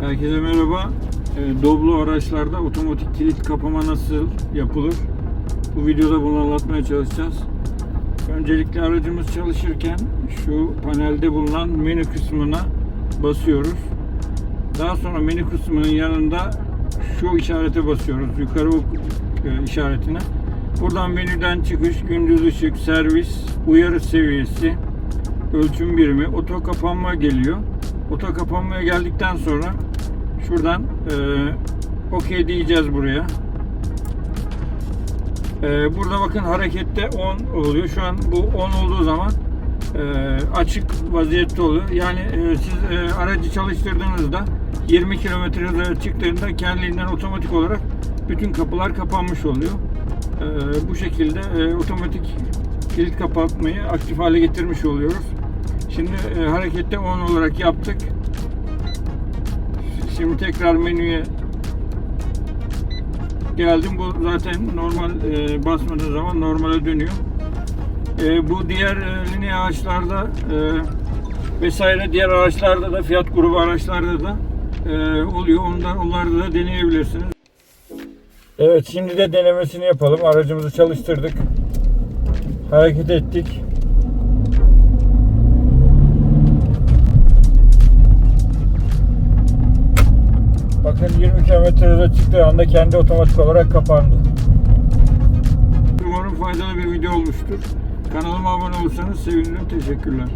Herkese merhaba. Ee, Doblo araçlarda otomatik kilit kapama nasıl yapılır? Bu videoda bunu anlatmaya çalışacağız. Öncelikle aracımız çalışırken şu panelde bulunan menü kısmına basıyoruz. Daha sonra menü kısmının yanında şu işarete basıyoruz. Yukarı e, işaretine. Buradan menüden çıkış, gündüz ışık, servis, uyarı seviyesi, ölçüm birimi, oto kapanma geliyor. Oto kapanmaya geldikten sonra şuradan e, OK diyeceğiz buraya. E, burada bakın harekette 10 oluyor. Şu an bu 10 olduğu zaman e, açık vaziyette oluyor. Yani e, siz e, aracı çalıştırdığınızda 20 km hıza çıktığında kendiliğinden otomatik olarak bütün kapılar kapanmış oluyor. E, bu şekilde e, otomatik kilit kapatmayı aktif hale getirmiş oluyoruz. Şimdi e, harekette 10 olarak yaptık. Şimdi tekrar menüye geldim. Bu zaten normal e, basmadığın zaman normale dönüyor. E, bu diğer e, liney araçlarda e, vesaire diğer araçlarda da fiyat grubu araçlarda da e, oluyor. Onlar, onlarda da deneyebilirsiniz. Evet şimdi de denemesini yapalım. Aracımızı çalıştırdık. Hareket ettik. Bakın 20 km hıza çıktığı anda kendi otomatik olarak kapandı. Umarım faydalı bir video olmuştur. Kanalıma abone olursanız sevinirim. Teşekkürler.